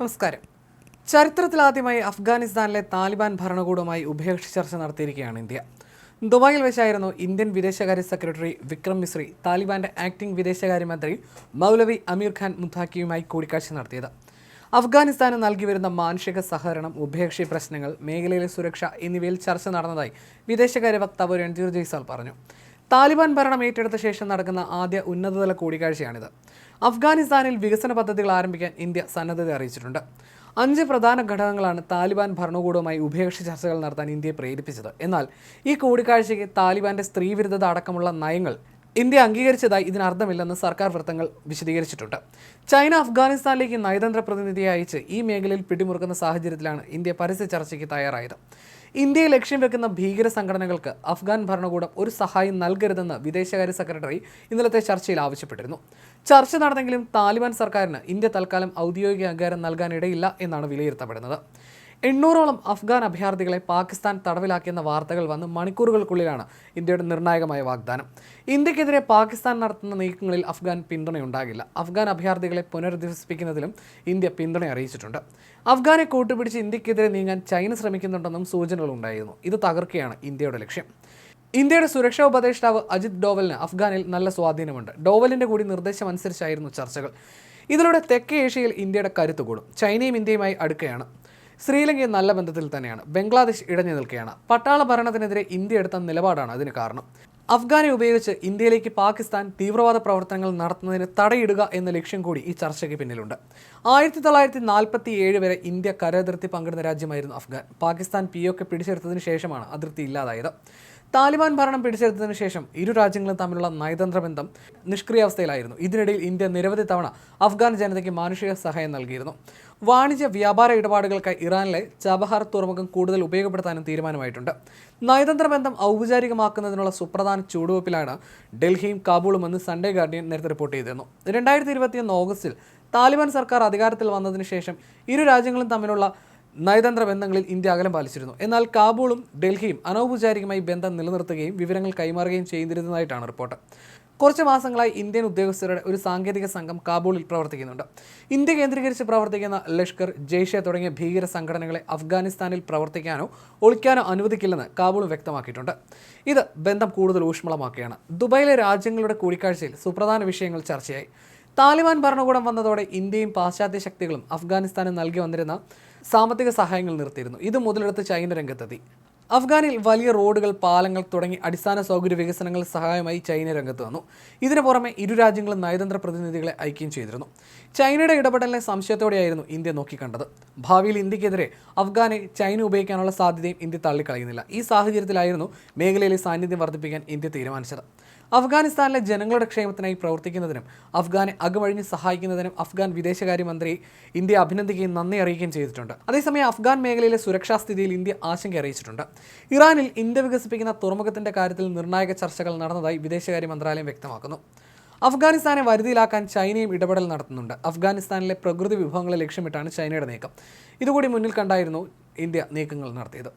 നമസ്കാരം. ചരിത്രത്തിലാദ്യമായി അഫ്ഗാനിസ്ഥാനിലെ താലിബാൻ ഭരണകൂടവുമായി ഉഭയകക്ഷി ചർച്ച നടത്തിയിരിക്കുകയാണ് ഇന്ത്യ. ദുബായിൽ വെച്ചായിരുന്നു ഇന്ത്യൻ വിദേശകാര്യ സെക്രട്ടറി വിക്രം മിശ്രി താലിബാന്റെ ആക്ടിംഗ് വിദേശകാര്യമന്ത്രി മൗലവി അമീർ ഖാൻ മുത്താക്കിയുമായി കൂടിക്കാഴ്ച നടത്തിയത്. അഫ്ഗാനിസ്ഥാന് നൽകി വരുന്ന മാനുഷിക സഹകരണം ഉഭയകക്ഷി പ്രശ്നങ്ങൾ മേഖലയിലെ സുരക്ഷ എന്നിവയിൽ ചർച്ച നടന്നതായി വിദേശകാര്യ വക്താവ് രൺധീർ ജയ്സാൽ പറഞ്ഞു. താലിബാൻ ഭരണം ഏറ്റെടുത്ത ശേഷം നടക്കുന്ന ആദ്യ ഉന്നതതല കൂടിക്കാഴ്ചയാണിത്. അഫ്ഗാനിസ്ഥാനിൽ വികസന പദ്ധതികൾ ആരംഭിക്കാൻ ഇന്ത്യ സന്നദ്ധത അറിയിച്ചിട്ടുണ്ട്. അഞ്ച് പ്രധാന ഘടകങ്ങളാണ് താലിബാൻ ഭരണകൂടവുമായി ഉഭയകക്ഷി ചർച്ചകൾ നടത്താൻ ഇന്ത്യയെ പ്രേരിപ്പിച്ചത്. എന്നാൽ ഈ കൂടിക്കാഴ്ചയ്ക്ക് താലിബാന്റെ സ്ത്രീവിരുദ്ധത അടക്കമുള്ള നയങ്ങൾ ഇന്ത്യ അംഗീകരിച്ചതായി ഇതിനർത്ഥമില്ലെന്ന് സർക്കാർ വൃത്തങ്ങൾ വിശദീകരിച്ചിട്ടുണ്ട്. ചൈന അഫ്ഗാനിസ്ഥാനിലേക്ക് നയതന്ത്ര പ്രതിനിധിയെ അയച്ച് ഈ മേഖലയിൽ പിടിമുറുക്കുന്ന സാഹചര്യത്തിലാണ് ഇന്ത്യ പരസ്യ ചർച്ചയ്ക്ക് തയ്യാറായത്. ഇന്ത്യയെ ലക്ഷ്യം വെക്കുന്ന ഭീകര സംഘടനകൾക്ക് അഫ്ഗാൻ ഭരണകൂടം ഒരു സഹായം നൽകരുതെന്ന് വിദേശകാര്യ സെക്രട്ടറി ഇന്നലത്തെ ചർച്ചയിൽ ആവശ്യപ്പെട്ടിരുന്നു. ചർച്ച നടന്നെങ്കിലും താലിബാൻ സർക്കാരിന് ഇന്ത്യ തൽക്കാലം ഔദ്യോഗിക അംഗീകാരം നൽകാനിടയില്ല എന്നാണ് വിലയിരുത്തപ്പെടുന്നത്. എണ്ണൂറോളം അഫ്ഗാൻ അഭയാർത്ഥികളെ പാകിസ്ഥാൻ തടവിലാക്കിയെന്ന വാർത്തകൾ വന്ന് മണിക്കൂറുകൾക്കുള്ളിലാണ് ഇന്ത്യയുടെ നിർണായകമായ വാഗ്ദാനം. ഇന്ത്യക്കെതിരെ പാകിസ്ഥാൻ നടത്തുന്ന നീക്കങ്ങളിൽ അഫ്ഗാൻ പിന്തുണയുണ്ടാകില്ല. അഫ്ഗാൻ അഭയാർത്ഥികളെ പുനരധിവസിപ്പിക്കുന്നതിലും ഇന്ത്യ പിന്തുണ അറിയിച്ചിട്ടുണ്ട്. അഫ്ഗാനെ കൂട്ടുപിടിച്ച് ഇന്ത്യക്കെതിരെ നീങ്ങാൻ ചൈന ശ്രമിക്കുന്നുണ്ടെന്നും സൂചനകളുണ്ടായിരുന്നു ഇത് തകർക്കുകയാണ് ഇന്ത്യയുടെ ലക്ഷ്യം. ഇന്ത്യയുടെ സുരക്ഷാ ഉപദേഷ്ടാവ് അജിത് ഡോവലിന് അഫ്ഗാനിൽ നല്ല സ്വാധീനമുണ്ട്. ഡോവലിന്റെ കൂടി നിർദ്ദേശം അനുസരിച്ചായിരുന്നു ചർച്ചകൾ. ഇതിലൂടെ തെക്കേ ഏഷ്യയിൽ ഇന്ത്യയുടെ കരുത്ത് കൂടും. ചൈനയും ഇന്ത്യയുമായി അടുക്കുകയാണ് ശ്രീലങ്കയും നല്ല ബന്ധത്തിൽ തന്നെയാണ്. ബംഗ്ലാദേശ് ഇടഞ്ഞു നിൽക്കുകയാണ്. പട്ടാള ഭരണത്തിനെതിരെ ഇന്ത്യ എടുത്ത നിലപാടാണ് അതിന് കാരണം. അഫ്ഗാനെ ഉപയോഗിച്ച് ഇന്ത്യയിലേക്ക് പാകിസ്ഥാൻ തീവ്രവാദ പ്രവർത്തനങ്ങൾ നടത്തുന്നതിന് തടയിടുക എന്ന ലക്ഷ്യം കൂടി ഈ ചർച്ചയ്ക്ക് പിന്നിലുണ്ട്. ആയിരത്തി തൊള്ളായിരത്തി നാൽപ്പത്തി ഏഴ് വരെ ഇന്ത്യ കരതിർത്തി പങ്കിടുന്ന രാജ്യമായിരുന്നു അഫ്ഗാൻ. പാകിസ്ഥാൻ പി ഒക്കെ പിടിച്ചെടുത്തതിന് ശേഷമാണ് അതിർത്തി ഇല്ലാതായത്. താലിബാൻ ഭരണം പിടിച്ചെടുത്തതിനു ശേഷം ഇരു രാജ്യങ്ങളും തമ്മിലുള്ള നയതന്ത്ര ബന്ധം നിഷ്ക്രിയാവസ്ഥയിലായിരുന്നു. ഇതിനിടയിൽ ഇന്ത്യ നിരവധി തവണ അഫ്ഗാൻ ജനതയ്ക്ക് മാനുഷിക സഹായം നൽകിയിരുന്നു. വാണിജ്യ വ്യാപാര ഇടപാടുകൾക്കായി ഇറാനിലെ ചബഹാർ തുറമുഖം കൂടുതൽ ഉപയോഗപ്പെടുത്താനും തീരുമാനമായിട്ടുണ്ട്. നയതന്ത്ര ബന്ധം ഔപചാരികമാക്കുന്നതിനുള്ള സുപ്രധാന ചുവടുവയ്പ്പിലാണ് ഡൽഹിയും കാബൂളും എന്ന് സൺഡേ ഗാർഡിയൻ നേരത്തെ റിപ്പോർട്ട് ചെയ്തിരുന്നു. രണ്ടായിരത്തി ഇരുപത്തിയൊന്ന് ഓഗസ്റ്റിൽ താലിബാൻ സർക്കാർ അധികാരത്തിൽ വന്നതിന് ശേഷം ഇരു രാജ്യങ്ങളും തമ്മിലുള്ള നയതന്ത്ര ബന്ധങ്ങളിൽ ഇന്ത്യ അകലം പാലിച്ചിരുന്നു. എന്നാൽ കാബൂളും ഡൽഹിയും അനൗപചാരികമായി ബന്ധം നിലനിർത്തുകയും വിവരങ്ങൾ കൈമാറുകയും ചെയ്തിരുന്നതായിട്ടാണ് റിപ്പോർട്ട്. കുറച്ച് മാസങ്ങളായി ഇന്ത്യൻ ഉദ്യോഗസ്ഥരുടെ ഒരു സാങ്കേതിക സംഘം കാബൂളിൽ പ്രവർത്തിക്കുന്നുണ്ട്. ഇന്ത്യ കേന്ദ്രീകരിച്ച് പ്രവർത്തിക്കുന്ന ലഷ്കർ ജെയ്ഷെ തുടങ്ങിയ ഭീകര സംഘടനകളെ അഫ്ഗാനിസ്ഥാനിൽ പ്രവർത്തിക്കാനോ ഒളിക്കാനോ അനുവദിക്കില്ലെന്ന് കാബൂൾ വ്യക്തമാക്കിയിട്ടുണ്ട്. ഇത് ബന്ധം കൂടുതൽ ഊഷ്മളമാക്കുകയാണ്. ദുബായിലെ രാജ്യങ്ങളുടെ കൂടിക്കാഴ്ചയിൽ സുപ്രധാന വിഷയങ്ങൾ ചർച്ചയായി. താലിബാൻ ഭരണകൂടം വന്നതോടെ ഇന്ത്യയും പാശ്ചാത്യ ശക്തികളും അഫ്ഗാനിസ്ഥാന് നൽകി വന്നിരുന്ന സാമ്പത്തിക സഹായങ്ങൾ നിർത്തിയിരുന്നു. ഇത് മുതലെടുത്ത് ചൈന രംഗത്തെത്തി. അഫ്ഗാനിൽ വലിയ റോഡുകൾ പാലങ്ങൾ തുടങ്ങി അടിസ്ഥാന സൗകര്യ വികസനങ്ങൾ സഹായമായി ചൈന രംഗത്ത് വന്നു. ഇതിനു പുറമെ ഇരു രാജ്യങ്ങളും നയതന്ത്ര പ്രതിനിധികളെ ഐക്യം ചെയ്തിരുന്നു. ചൈനയുടെ ഇടപെടലിനെ സംശയത്തോടെയായിരുന്നു ഇന്ത്യ നോക്കിക്കണ്ടത്. ഭാവിയിൽ ഇന്ത്യക്കെതിരെ അഫ്ഗാനെ ചൈന ഉപയോഗിക്കാനുള്ള സാധ്യതയും ഇന്ത്യ തള്ളിക്കളയുന്നില്ല. ഈ സാഹചര്യത്തിലായിരുന്നു മേഖലയിലെ സാന്നിധ്യം വർദ്ധിപ്പിക്കാൻ ഇന്ത്യ തീരുമാനിച്ചത്. അഫ്ഗാനിസ്ഥാനിലെ ജനങ്ങളുടെ ക്ഷേമത്തിനായി പ്രവർത്തിക്കുന്നതിനും അഫ്ഗാനെ അകമഴിഞ്ഞ് സഹായിക്കുന്നതിനും അഫ്ഗാൻ വിദേശകാര്യമന്ത്രി ഇന്ത്യ അഭിനന്ദിക്കുകയും നന്ദി അറിയിക്കുകയും ചെയ്തിട്ടുണ്ട്. അതേസമയം അഫ്ഗാൻ മേഖലയിലെ സുരക്ഷാ സ്ഥിതിയിൽ ഇന്ത്യ ആശങ്ക അറിയിച്ചിട്ടുണ്ട്. ഇറാനിൽ ഇന്ത്യ വികസിപ്പിക്കുന്ന തുറമുഖത്തിന്റെ കാര്യത്തിൽ നിർണായക ചർച്ചകൾ നടന്നതായി വിദേശകാര്യ മന്ത്രാലയം വ്യക്തമാക്കുന്നു. അഫ്ഗാനിസ്ഥാനെ വരുതിയിലാക്കാൻ ചൈനയും ഇടപെടൽ നടത്തുന്നുണ്ട്. അഫ്ഗാനിസ്ഥാനിലെ പ്രകൃതി വിഭവങ്ങളെ ലക്ഷ്യമിട്ടാണ് ചൈനയുടെ നീക്കം. ഇതുകൂടി മുന്നിൽ കണ്ടായിരുന്നു ഇന്ത്യ നീക്കങ്ങൾ നടത്തിയത്.